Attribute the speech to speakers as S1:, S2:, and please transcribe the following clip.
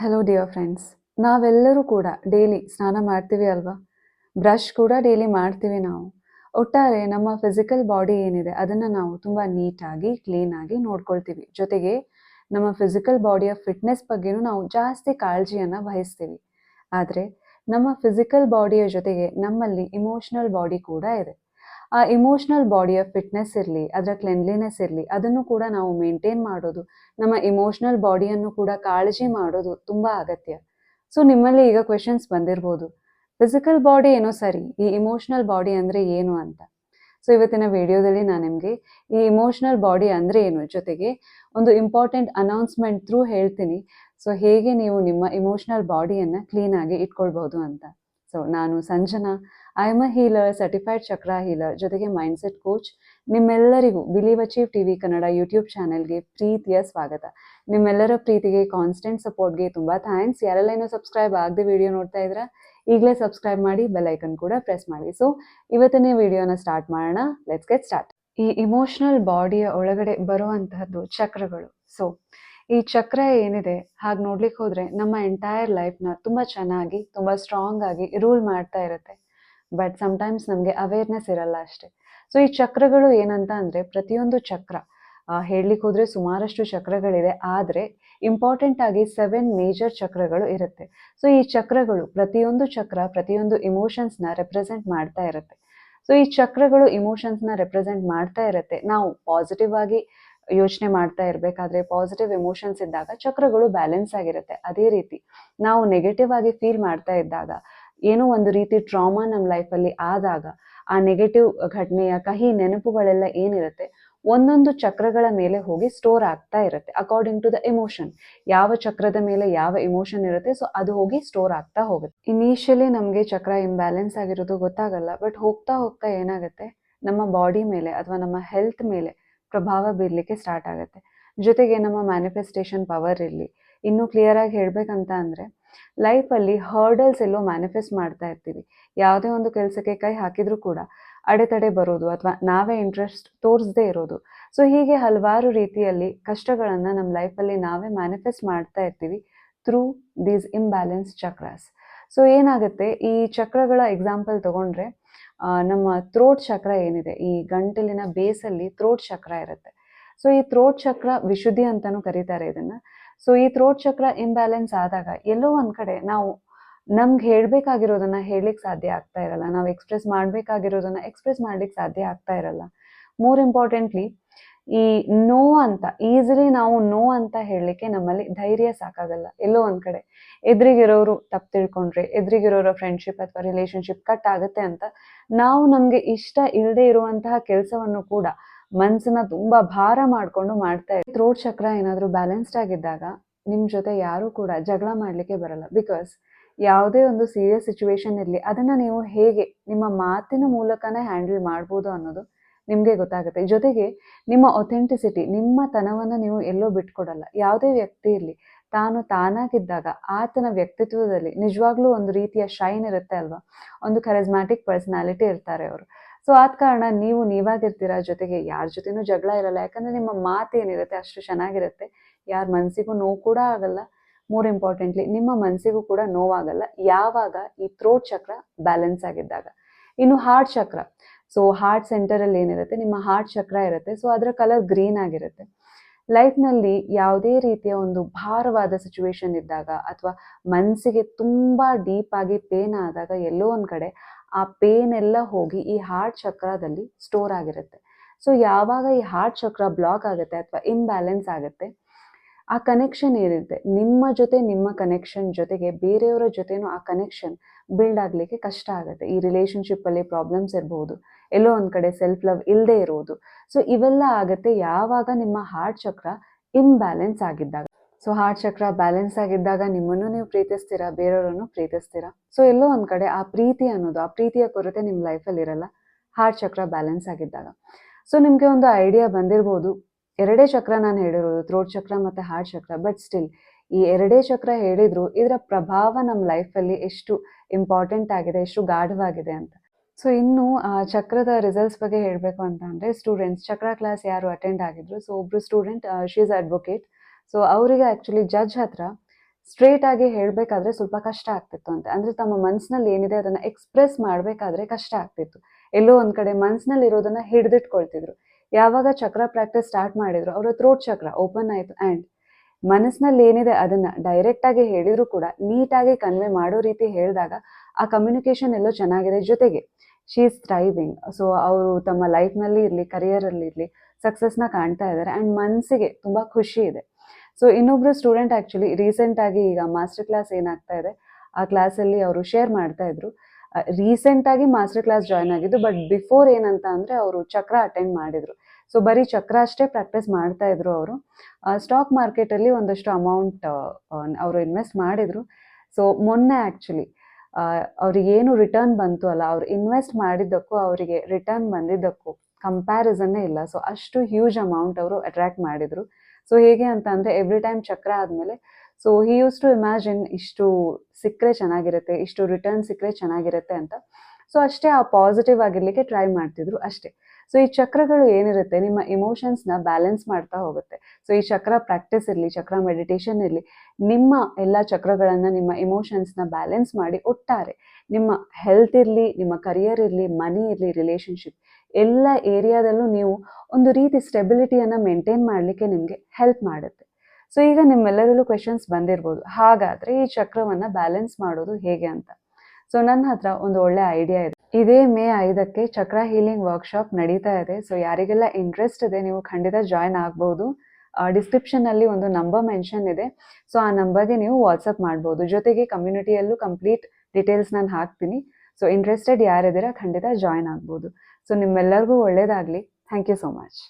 S1: Hello dear friends ನಾವೆಲ್ಲರೂ ಕೂಡ daily ಸ್ನಾನ ಮಾಡ್ತೀವಿ ಅಲ್ವಾ? ಬ್ರಷ್ ಕೂಡ ಡೈಲಿ ಮಾಡ್ತೀವಿ ನಾವು. ಒಟ್ಟಾರೆ ನಮ್ಮ ಫಿಸಿಕಲ್ ಬಾಡಿ ಏನಿದೆ, ಅದನ್ನು ನಾವು ತುಂಬ ನೀಟಾಗಿ ಕ್ಲೀನಾಗಿ ನೋಡ್ಕೊಳ್ತೀವಿ. ಜೊತೆಗೆ ನಮ್ಮ ಫಿಸಿಕಲ್ ಬಾಡಿಯ ಫಿಟ್ನೆಸ್ ಬಗ್ಗೆನೂ ನಾವು ಜಾಸ್ತಿ ಕಾಳಜಿಯನ್ನು ವಹಿಸ್ತೀವಿ. ಆದರೆ ನಮ್ಮ ಫಿಸಿಕಲ್ ಬಾಡಿಯ ಜೊತೆಗೆ ನಮ್ಮಲ್ಲಿ ಇಮೋಷ್ನಲ್ ಬಾಡಿ ಕೂಡ ಇದೆ. ಆ ಇಮೋಷ್ನಲ್ ಬಾಡಿಯ ಫಿಟ್ನೆಸ್ ಇರಲಿ, ಅದರ ಕ್ಲೆನ್ಲಿನೆಸ್ ಇರಲಿ, ಅದನ್ನು ಕೂಡ ನಾವು ಮೇಂಟೈನ್ ಮಾಡೋದು, ನಮ್ಮ ಇಮೋಷ್ನಲ್ ಬಾಡಿಯನ್ನು ಕೂಡ ಕಾಳಜಿ ಮಾಡೋದು ತುಂಬ ಅಗತ್ಯ. ಸೊ ನಿಮ್ಮಲ್ಲಿ ಈಗ ಕ್ವೆಶನ್ಸ್ ಬಂದಿರ್ಬೋದು. ಫಿಸಿಕಲ್ ಬಾಡಿ ಏನೋ ಸರಿ, ಈ ಇಮೋಷ್ನಲ್ ಬಾಡಿ ಅಂದರೆ ಏನು ಅಂತ? ಸೊ ಇವತ್ತಿನ ವಿಡಿಯೋದಲ್ಲಿ ನಾನು ನಿಮಗೆ ಈ ಇಮೋಷ್ನಲ್ ಬಾಡಿ ಅಂದರೆ ಏನು ಜೊತೆಗೆ ಒಂದು ಇಂಪಾರ್ಟೆಂಟ್ ಅನೌನ್ಸ್ಮೆಂಟ್ ಥ್ರೂ ಹೇಳ್ತೀನಿ. ಸೊ ಹೇಗೆ ನೀವು ನಿಮ್ಮ ಇಮೋಷ್ನಲ್ ಬಾಡಿಯನ್ನು ಕ್ಲೀನಾಗಿ ಇಟ್ಕೊಳ್ಬೋದು ಅಂತ. ಸೊ ನಾನು Sanjana I am a healer certified chakra healer ಜೊತೆಗೆ ಮೈಂಡ್ಸೆಟ್ ಕೋಚ್ ನಿಮ್ಮೆಲ್ಲರಿಗೂ believe achieve TV Kannada YouTube ಚಾನೆಲ್ಗೆ ಪ್ರೀತಿಯ ಸ್ವಾಗತ. ನಿಮ್ಮೆಲ್ಲರ ಪ್ರೀತಿಗೆ ಕಾನ್ಸ್ಟೆಂಟ್ ಸಪೋರ್ಟ್ಗೆ ತುಂಬ ಥ್ಯಾಂಕ್ಸ್ ಯಾರೆಲ್ಲ ಏನೋ ಸಬ್ಸ್ಕ್ರೈಬ್ ಆಗದೆ ವಿಡಿಯೋ ನೋಡ್ತಾ ಇದ್ರ ಈಗಲೇ ಸಬ್ಸ್ಕ್ರೈಬ್ ಮಾಡಿ ಬೆಲ್ ಐಕನ್ ಕೂಡ ಪ್ರೆಸ್ ಮಾಡಿ. ಸೊ ಇವತ್ತನೇ ವಿಡಿಯೋನ ಸ್ಟಾರ್ಟ್ ಮಾಡೋಣ. ಲೆಟ್ಸ್ ಗೆಟ್ ಸ್ಟಾರ್ಟ್ ಈ ಇಮೋಷನಲ್ ಬಾಡಿಯ ಒಳಗಡೆ ಬರುವಂತಹದ್ದು ಚಕ್ರಗಳು. ಸೊ ಈ ಚಕ್ರ ಏನಿದೆ, ಹಾಗೆ ನೋಡ್ಲಿಕ್ಕೆ ಹೋದ್ರೆ ನಮ್ಮ ಎಂಟೈರ್ ಲೈಫ್ನ ತುಂಬ ಚೆನ್ನಾಗಿ, ತುಂಬ ಸ್ಟ್ರಾಂಗ್ ಆಗಿ ರೂಲ್ ಮಾಡ್ತಾ ಇರುತ್ತೆ. ಬಟ್ ಸಮ್ಟೈಮ್ಸ್ ನಮಗೆ ಅವೇರ್ನೆಸ್ ಇರಲ್ಲ ಅಷ್ಟೇ. ಸೊ ಈ ಚಕ್ರಗಳು ಏನಂತ ಅಂದರೆ ಪ್ರತಿಯೊಂದು ಚಕ್ರ ಹೇಳಲಿಕ್ಕೆ ಹೋದರೆ ಸುಮಾರಷ್ಟು ಚಕ್ರಗಳಿದೆ. ಆದರೆ ಇಂಪಾರ್ಟೆಂಟ್ ಆಗಿ ಸೆವೆನ್ ಮೇಜರ್ ಚಕ್ರಗಳು ಇರುತ್ತೆ. ಸೊ ಈ ಚಕ್ರಗಳು ಪ್ರತಿಯೊಂದು ಚಕ್ರ, ಪ್ರತಿಯೊಂದು ಇಮೋಷನ್ಸ್ನ ರೆಪ್ರೆಸೆಂಟ್ ಮಾಡ್ತಾ ಇರುತ್ತೆ. ಸೊ ಈ ಚಕ್ರಗಳು ಇಮೋಷನ್ಸ್ನ ರೆಪ್ರೆಸೆಂಟ್ ಮಾಡ್ತಾ ಇರುತ್ತೆ. ನಾವು ಪಾಸಿಟಿವ್ ಆಗಿ ಯೋಚನೆ ಮಾಡ್ತಾ ಇರಬೇಕಾದ್ರೆ ಪಾಸಿಟಿವ್ ಎಮೋಷನ್ಸ್ ಇದ್ದಾಗ ಚಕ್ರಗಳು ಬ್ಯಾಲೆನ್ಸ್ ಆಗಿರುತ್ತೆ. ಅದೇ ರೀತಿ ನಾವು ನೆಗೆಟಿವ್ ಆಗಿ ಫೀಲ್ ಮಾಡ್ತಾ ಇದ್ದಾಗ ಏನೋ ಒಂದು ರೀತಿ ಟ್ರಾಮಾ ನಮ್ಮ ಲೈಫಲ್ಲಿ ಆದಾಗ ಆ ನೆಗೆಟಿವ್ ಘಟನೆಯ ಕಹಿ ನೆನಪುಗಳೆಲ್ಲ ಏನಿರುತ್ತೆ? ಒಂದೊಂದು ಚಕ್ರಗಳ ಮೇಲೆ ಹೋಗಿ ಸ್ಟೋರ್ ಆಗ್ತಾ ಇರುತ್ತೆ ಅಕಾರ್ಡಿಂಗ್ ಟು ದ ಎಮೋಷನ್ ಯಾವ ಚಕ್ರದ ಮೇಲೆ ಯಾವ ಎಮೋಷನ್ ಇರುತ್ತೆ? ಸೊ ಅದು ಹೋಗಿ ಸ್ಟೋರ್ ಆಗ್ತಾ ಹೋಗುತ್ತೆ. ಇನಿಷಿಯಲಿ ನಮಗೆ ಚಕ್ರ ಇಂಬ್ಯಾಲೆನ್ಸ್ ಆಗಿರೋದು ಗೊತ್ತಾಗಲ್ಲ ಬಟ್ ಹೋಗ್ತಾ ಹೋಗ್ತಾ ಏನಾಗುತ್ತೆ? ನಮ್ಮ ಬಾಡಿ ಮೇಲೆ ಅಥವಾ ನಮ್ಮ ಹೆಲ್ತ್ ಮೇಲೆ ಪ್ರಭಾವ ಬೀರ್ಲಿಕ್ಕೆ ಸ್ಟಾರ್ಟ್ ಆಗುತ್ತೆ. ಜೊತೆಗೆ ನಮ್ಮ ಮ್ಯಾನಿಫೆಸ್ಟೇಷನ್ ಪವರ್ ಇರಲಿ. ಇನ್ನೂ ಕ್ಲಿಯರ್ ಆಗಿ ಹೇಳ್ಬೇಕಂತ ಅಂದರೆ ಲೈಫಲ್ಲಿ ಹರ್ಡಲ್ಸ್ ಎಲ್ಲೋ ಮ್ಯಾನಿಫೆಸ್ಟ್ ಮಾಡ್ತಾ ಇರ್ತೀವಿ. ಯಾವುದೇ ಒಂದು ಕೆಲಸಕ್ಕೆ ಕೈ ಹಾಕಿದ್ರೂ ಕೂಡ ಅಡೆತಡೆ ಬರೋದು ಅಥವಾ ನಾವೇ ಇಂಟ್ರೆಸ್ಟ್ ತೋರಿಸದೇ ಇರೋದು. ಸೊ ಹೀಗೆ ಹಲವಾರು ರೀತಿಯಲ್ಲಿ ಕಷ್ಟಗಳನ್ನು ನಮ್ಮ ಲೈಫಲ್ಲಿ ನಾವೇ ಮ್ಯಾನಿಫೆಸ್ಟ್ ಮಾಡ್ತಾ ಇರ್ತೀವಿ through these imbalance chakras so ಏನಾಗುತ್ತೆ? ಈ ಚಕ್ರಗಳ ಎಕ್ಸಾಂಪಲ್ ತಗೊಂಡ್ರೆ ನಮ್ಮ ಥ್ರೋಟ್ ಚಕ್ರ ಏನಿದೆ? ಈ ಗಂಟಲಿನ ಬೇಸಲ್ಲಿ ಥ್ರೋಟ್ ಚಕ್ರ ಇರುತ್ತೆ. ಸೊ ಈ ಥ್ರೋಟ್ ಚಕ್ರ ವಿಶುದ್ಧಿ ಅಂತಲೂ ಕರೀತಾರೆ ಇದನ್ನ. ಸೊ ಈ ಥ್ರೋಟ್ ಚಕ್ರ ಇಂಬ್ಯಾಲೆನ್ಸ್ ಆದಾಗ ಎಲ್ಲೋ ಒಂದ್ ಕಡೆ ನಾವು ನಮ್ಗೆ ಹೇಳ್ಬೇಕಾಗಿರೋದನ್ನ ಹೇಳಲಿಕ್ಕೆ ಸಾಧ್ಯ ಆಗ್ತಾ ಇರಲ್ಲ. ನಾವು ಎಕ್ಸ್ಪ್ರೆಸ್ ಮಾಡ್ಬೇಕಾಗಿರೋದನ್ನ ಎಕ್ಸ್ಪ್ರೆಸ್ ಮಾಡ್ಲಿಕ್ಕೆ ಸಾಧ್ಯ ಆಗ್ತಾ ಇರಲ್ಲ. ಮೋರ್ ಇಂಪಾರ್ಟೆಂಟ್ಲಿ ಈ ನೋ ಅಂತ ಈಸಿಲಿ ನಾವು ನೋ ಅಂತ ಹೇಳಲಿಕ್ಕೆ ನಮ್ಮಲ್ಲಿ ಧೈರ್ಯ ಸಾಕಾಗಲ್ಲ. ಎಲ್ಲೋ ಒಂದ್ ಕಡೆ. ಎದುರಿಗಿರೋರು ತಪ್ಪು ತಿಳ್ಕೊಂಡ್ರೆ, ಎದುರಿಗಿರೋರ ಫ್ರೆಂಡ್ಶಿಪ್ ಅಥವಾ ರಿಲೇಶನ್ಶಿಪ್ ಕಟ್ ಆಗುತ್ತೆ ಅಂತ ನಾವು ನಮ್ಗೆ ಇಷ್ಟ ಇಲ್ಲದೆ ಇರುವಂತಹ ಕೆಲಸವನ್ನು ಕೂಡ ಮನ್ಸನ್ನ ತುಂಬಾ ಭಾರ ಮಾಡ್ಕೊಂಡು ಮಾಡ್ತಾ ಇರ್ತೀವಿ ಥ್ರೋಟ್ ಚಕ್ರ ಏನಾದರೂ ಬ್ಯಾಲೆನ್ಸ್ಡ್ ಆಗಿದ್ದಾಗ ನಿಮ್ಮ ಜೊತೆ ಯಾರು ಕೂಡ ಜಗಳ ಮಾಡ್ಲಿಕ್ಕೆ ಬರಲ್ಲ. ಬಿಕಾಸ್ ಯಾವುದೇ ಒಂದು ಸೀರಿಯಸ್ ಸಿಚುವೇಶನ್ ಇರಲಿ, ಅದನ್ನ ನೀವು ಹೇಗೆ ನಿಮ್ಮ ಮಾತಿನ ಮೂಲಕನೇ ಹ್ಯಾಂಡಲ್ ಮಾಡ್ಬೋದು ಅನ್ನೋದು ನಿಮಗೆ ಗೊತ್ತಾಗುತ್ತೆ. ಜೊತೆಗೆ ನಿಮ್ಮ ಒಥೆಂಟಿಸಿಟಿ ನಿಮ್ಮ ತನವನ್ನು ನೀವು ಎಲ್ಲೋ ಬಿಟ್ಕೊಡಲ್ಲ. ಯಾವುದೇ ವ್ಯಕ್ತಿ ಇರಲಿ, ತಾನು ತಾನಾಗಿದ್ದಾಗ ಆತನ ವ್ಯಕ್ತಿತ್ವದಲ್ಲಿ ನಿಜವಾಗ್ಲೂ ಒಂದು ರೀತಿಯ ಶೈನ್ ಇರುತ್ತೆ ಅಲ್ವಾ? ಒಂದು ಕರೆಸ್ಮ್ಯಾಟಿಕ್ ಪರ್ಸನಾಲಿಟಿ ಇರ್ತಾರೆ ಅವರು. ಸೊ ಆದ ಕಾರಣ ನೀವು ನೀವಾಗಿರ್ತೀರಾ ಜೊತೆಗೆ ಯಾರ ಜೊತೆನೂ ಜಗಳ ಇರಲ್ಲ. ಯಾಕಂದ್ರೆ ನಿಮ್ಮ ಮಾತು ಏನಿರುತ್ತೆ ಅಷ್ಟು ಚೆನ್ನಾಗಿರುತ್ತೆ. ಯಾರ ಮನಸ್ಸಿಗೂ ನೋವು ಕೂಡ ಆಗಲ್ಲ. ಮೋರ್ ಇಂಪಾರ್ಟೆಂಟ್ಲಿ ನಿಮ್ಮ ಮನಸ್ಸಿಗೂ ಕೂಡ ನೋವಾಗಲ್ಲ. ಯಾವಾಗ? ಈ ಥ್ರೋಟ್ ಚಕ್ರ ಬ್ಯಾಲೆನ್ಸ್ ಆಗಿದ್ದಾಗ. ಇನ್ನು ಹಾರ್ಟ್ ಚಕ್ರ ಸೊ ಹಾರ್ಟ್ ಸೆಂಟರಲ್ಲಿ ಏನಿರುತ್ತೆ? ನಿಮ್ಮ ಹಾರ್ಟ್ ಚಕ್ರ ಇರುತ್ತೆ. ಸೊ ಅದರ ಕಲರ್ ಗ್ರೀನ್ ಆಗಿರುತ್ತೆ. ಲೈಫ್ನಲ್ಲಿ ಯಾವುದೇ ರೀತಿಯ ಒಂದು ಭಾರವಾದ ಸಿಚುವೇಶನ್ ಇದ್ದಾಗ ಅಥವಾ ಮನಸ್ಸಿಗೆ ತುಂಬ ಡೀಪ್ ಆಗಿ ಪೇನ್ ಆದಾಗ ಎಲ್ಲೋ ಒಂದು ಕಡೆ ಆ ಪೇನ್ ಎಲ್ಲ ಹೋಗಿ ಈ ಹಾರ್ಟ್ ಚಕ್ರದಲ್ಲಿ ಸ್ಟೋರ್ ಆಗಿರುತ್ತೆ. ಸೊ ಯಾವಾಗ ಈ ಹಾರ್ಟ್ ಚಕ್ರ ಬ್ಲಾಕ್ ಆಗುತ್ತೆ ಅಥವಾ ಇಂಬ್ಯಾಲೆನ್ಸ್ ಆಗುತ್ತೆ, ಆ ಕನೆಕ್ಷನ್ ಏನಿರುತ್ತೆ? ನಿಮ್ಮ ಜೊತೆ ನಿಮ್ಮ ಕನೆಕ್ಷನ್ ಜೊತೆಗೆ ಬೇರೆಯವರ ಜೊತೆನೂ ಆ ಕನೆಕ್ಷನ್ ಬಿಲ್ಡ್ ಆಗಲಿಕ್ಕೆ ಕಷ್ಟ ಆಗುತ್ತೆ. ಈ ರಿಲೇಷನ್ಶಿಪ್ಪಲ್ಲಿ ಪ್ರಾಬ್ಲಮ್ಸ್ ಇರಬಹುದು ಎಲ್ಲೋ ಒಂದು ಕಡೆ ಸೆಲ್ಫ್ ಲವ್ ಇಲ್ಲದೆ ಇರೋದು. ಸೊ ಇವೆಲ್ಲ ಆಗುತ್ತೆ ಯಾವಾಗ ನಿಮ್ಮ ಹಾರ್ಟ್ ಚಕ್ರ ಇಂಬ್ಯಾಲೆನ್ಸ್ ಆಗಿದ್ದಾಗ ಸೊ ಹಾರ್ಟ್ ಚಕ್ರ ಬ್ಯಾಲೆನ್ಸ್ ಆಗಿದ್ದಾಗ ನಿಮ್ಮನ್ನು ನೀವು ಪ್ರೀತಿಸ್ತೀರಾ? ಬೇರೆಯವರನ್ನು ಪ್ರೀತಿಸ್ತೀರಾ? ಸೊ ಎಲ್ಲೋ ಒಂದ್ ಕಡೆ ಆ ಪ್ರೀತಿ ಅನ್ನೋದು, ಆ ಪ್ರೀತಿಯ ಕೊರತೆ ನಿಮ್ಮ ಲೈಫಲ್ಲಿ ಇರಲ್ಲ. ಹಾರ್ಟ್ ಚಕ್ರ ಬ್ಯಾಲೆನ್ಸ್ ಆಗಿದ್ದಾಗ. ಸೊ ನಿಮಗೆ ಒಂದು ಐಡಿಯಾ ಬಂದಿರ್ಬೋದು. ಎರಡೇ ಚಕ್ರ ನಾನು ಹೇಳಿರೋದು ಥ್ರೋಟ್ ಚಕ್ರ ಮತ್ತೆ ಹಾರ್ಟ್ ಚಕ್ರ ಬಟ್ ಸ್ಟಿಲ್ ಈ ಎರಡೇ ಚಕ್ರ ಹೇಳಿದ್ರು, ಇದರ ಪ್ರಭಾವ ನಮ್ಮ ಲೈಫಲ್ಲಿ ಎಷ್ಟು ಇಂಪಾರ್ಟೆಂಟ್ ಆಗಿದೆ, ಎಷ್ಟು ಗಾಢವಾಗಿದೆ ಅಂತ. ಸೊ ಇನ್ನು ಚಕ್ರದ ರಿಸಲ್ಟ್ಸ್ ಬಗ್ಗೆ ಹೇಳಬೇಕು ಅಂತ ಅಂದರೆ ಸ್ಟೂಡೆಂಟ್ಸ್ ಚಕ್ರ ಕ್ಲಾಸ್ ಯಾರು ಅಟೆಂಡ್ ಆಗಿದ್ರು ಸೊ ಒಬ್ರು ಸ್ಟೂಡೆಂಟ್ ಶೀಸ್ ಅಡ್ವೊಕೇಟ್ ಸೊ ಅವರಿಗೆ ಆ್ಯಕ್ಚುಲಿ ಜಡ್ಜ್ ಹತ್ರ ಸ್ಟ್ರೇಟ್ ಆಗಿ ಹೇಳಬೇಕಾದ್ರೆ ಸ್ವಲ್ಪ ಕಷ್ಟ ಆಗ್ತಿತ್ತು ಅಂತ. ಅಂದರೆ ತಮ್ಮ ಮನಸ್ಸಿನಲ್ಲಿ ಏನಿದೆ ಅದನ್ನು ಎಕ್ಸ್ಪ್ರೆಸ್ ಮಾಡಬೇಕಾದ್ರೆ ಕಷ್ಟ ಆಗ್ತಿತ್ತು. ಎಲ್ಲೋ ಒಂದು ಕಡೆ ಮನಸ್ಸಿನಲ್ಲಿ ಇರೋದನ್ನ ಹಿಡಿದಿಟ್ಕೊಳ್ತಿದ್ರು. ಯಾವಾಗ ಚಕ್ರ ಪ್ರಾಕ್ಟೀಸ್ ಸ್ಟಾರ್ಟ್ ಮಾಡಿದ್ರು, ಅವರ ಥ್ರೋಟ್ ಚಕ್ರ ಓಪನ್ ಆಯಿತು ಆ್ಯಂಡ್ ಮನಸ್ಸಿನಲ್ಲಿ ಏನಿದೆ ಅದನ್ನ ಡೈರೆಕ್ಟ್ ಆಗಿ ಹೇಳಿದ್ರು ಕೂಡ ನೀಟಾಗಿ ಕನ್ವೆ ಮಾಡೋ ರೀತಿ ಹೇಳಿದಾಗ ಆ ಕಮ್ಯುನಿಕೇಶನ್ ಎಲ್ಲೋ ಚೆನ್ನಾಗಿದೆ ಜೊತೆಗೆ. ಶಿ ಈಸ್ ಥ್ರೈವಿಂಗ್ ಸೊ ಅವರು ತಮ್ಮ ಲೈಫ್ನಲ್ಲಿ ಇರಲಿ ಕರಿಯರಲ್ಲಿ ಇರಲಿ ಸಕ್ಸಸ್ನ ಕಾಣ್ತಾ ಇದ್ದಾರೆ ಆ್ಯಂಡ್ ಮನಸ್ಸಿಗೆ ತುಂಬ ಖುಷಿ ಇದೆ. ಸೊ ಇನ್ನೊಬ್ರು ಸ್ಟೂಡೆಂಟ್ ಆ್ಯಕ್ಚುಲಿ ರೀಸೆಂಟಾಗಿ ಈಗ ಮಾಸ್ಟರ್ ಕ್ಲಾಸ್ ಏನಾಗ್ತಾ ಇದೆ, ಆ ಕ್ಲಾಸಲ್ಲಿ ಅವರು ಶೇರ್ ಮಾಡ್ತಾ ಇದ್ರು. ರೀಸೆಂಟಾಗಿ ಮಾಸ್ಟರ್ ಕ್ಲಾಸ್ ಜಾಯ್ನ್ ಆಗಿದ್ದು ಬಟ್ ಬಿಫೋರ್ ಏನಂತ ಅಂದರೆ ಅವರು ಚಕ್ರ ಅಟೆಂಡ್ ಮಾಡಿದ್ರು. ಸೊ ಬರೀ ಚಕ್ರ ಅಷ್ಟೇ ಪ್ರಾಕ್ಟೀಸ್ ಮಾಡ್ತಾ ಇದ್ರು ಅವರು. ಸ್ಟಾಕ್ ಮಾರ್ಕೆಟಲ್ಲಿ ಒಂದಷ್ಟು ಅಮೌಂಟ್ ಅವರು ಇನ್ವೆಸ್ಟ್ ಮಾಡಿದ್ರು. ಸೊ ಮೊನ್ನೆ ಆ್ಯಕ್ಚುಲಿ ಅವ್ರಿಗೆ ಏನು ರಿಟರ್ನ್ ಬಂತು ಅಲ್ಲ, ಅವ್ರು ಇನ್ವೆಸ್ಟ್ ಮಾಡಿದ್ದಕ್ಕೂ ಅವರಿಗೆ ರಿಟರ್ನ್ ಬಂದಿದ್ದಕ್ಕೂ ಕಂಪ್ಯಾರಿಸನ್ನೇ ಇಲ್ಲ. ಸೊ ಅಷ್ಟು ಹ್ಯೂಜ್ ಅಮೌಂಟ್ ಅವರು ಅಟ್ರಾಕ್ಟ್ ಮಾಡಿದ್ರು. ಸೊ ಹೇಗೆ ಅಂತ ಅಂದರೆ ಎವ್ರಿ ಟೈಮ್ ಚಕ್ರ ಆದಮೇಲೆ so he use to imagine ಇಷ್ಟು ಸಿಕ್ಕರೆ ಚೆನ್ನಾಗಿರುತ್ತೆ, ಇಷ್ಟು ರಿಟರ್ನ್ ಸಿಕ್ಕರೆ ಚೆನ್ನಾಗಿರುತ್ತೆ ಅಂತ. ಸೊ ಅಷ್ಟೇ ಆ ಪಾಸಿಟಿವ್ ಆಗಿರ್ಲಿಕ್ಕೆ ಟ್ರೈ ಮಾಡ್ತಿದ್ರು ಅಷ್ಟೇ. ಸೊ ಈ ಚಕ್ರಗಳು ಏನಿರುತ್ತೆ, ನಿಮ್ಮ ಇಮೋಷನ್ಸ್ನ ಬ್ಯಾಲೆನ್ಸ್ ಮಾಡ್ತಾ ಹೋಗುತ್ತೆ. ಸೊ ಈ ಚಕ್ರ ಪ್ರಾಕ್ಟೀಸ್ ಇರಲಿ ಚಕ್ರ ಮೆಡಿಟೇಷನ್ ಇರಲಿ, ನಿಮ್ಮ ಎಲ್ಲ ಚಕ್ರಗಳನ್ನು, ನಿಮ್ಮ ಇಮೋಷನ್ಸ್ನ ಬ್ಯಾಲೆನ್ಸ್ ಮಾಡಿ ಒಟ್ಟಾರೆ, ನಿಮ್ಮ ಹೆಲ್ತ್ ಇರಲಿ, ನಿಮ್ಮ ಕರಿಯರ್ ಇರಲಿ ಮನಿ ಇರಲಿ ರಿಲೇಷನ್ಶಿಪ್ ಎಲ್ಲ ಏರಿಯಾದಲ್ಲೂ ನೀವು ಒಂದು ರೀತಿ ಸ್ಟೆಬಿಲಿಟಿಯನ್ನು ಮೇಂಟೈನ್ ಮಾಡಲಿಕ್ಕೆ ನಿಮಗೆ ಹೆಲ್ಪ್ ಮಾಡುತ್ತೆ. ಸೊ ಈಗ ನಿಮ್ಮೆಲ್ಲರಲ್ಲೂ ಕ್ವೆಶನ್ಸ್ ಬಂದಿರ್ಬೋದು. ಹಾಗಾದರೆ ಈ ಚಕ್ರವನ್ನು ಬ್ಯಾಲೆನ್ಸ್ ಮಾಡೋದು ಹೇಗೆ ಅಂತ? ಸೊ ನನ್ನ ಹತ್ರ ಒಂದು ಒಳ್ಳೆ ಐಡಿಯಾ ಇದೆ. ಇದೇ ಮೇ ಐದಕ್ಕೆ ಚಕ್ರ ಹೀಲಿಂಗ್ ವರ್ಕ್ಶಾಪ್ ನಡೀತಾ ಇದೆ. ಸೊ ಯಾರಿಗೆಲ್ಲ ಇಂಟ್ರೆಸ್ಟ್ ಇದೆ, ನೀವು ಖಂಡಿತ ಜಾಯ್ನ್ ಆಗ್ಬೋದು. ಡಿಸ್ಕ್ರಿಪ್ಷನಲ್ಲಿ ಒಂದು ನಂಬರ್ ಮೆನ್ಷನ್ ಇದೆ. ಸೊ ಆ ನಂಬರ್ಗೆ ನೀವು ವಾಟ್ಸಪ್ ಮಾಡ್ಬೋದು. ಜೊತೆಗೆ ಕಮ್ಯುನಿಟಿಯಲ್ಲೂ ಕಂಪ್ಲೀಟ್ ಡೀಟೇಲ್ಸ್ ನಾನು ಹಾಕ್ತೀನಿ. ಸೊ ಇಂಟ್ರೆಸ್ಟೆಡ್ ಯಾರಿದ್ದೀರಾ, ಖಂಡಿತ ಜಾಯ್ನ್ ಆಗ್ಬೋದು. ಸೊ ನಿಮ್ಮೆಲ್ಲರಿಗೂ ಒಳ್ಳೆಯದಾಗಲಿ ಥ್ಯಾಂಕ್ ಯು ಸೊ ಮಚ್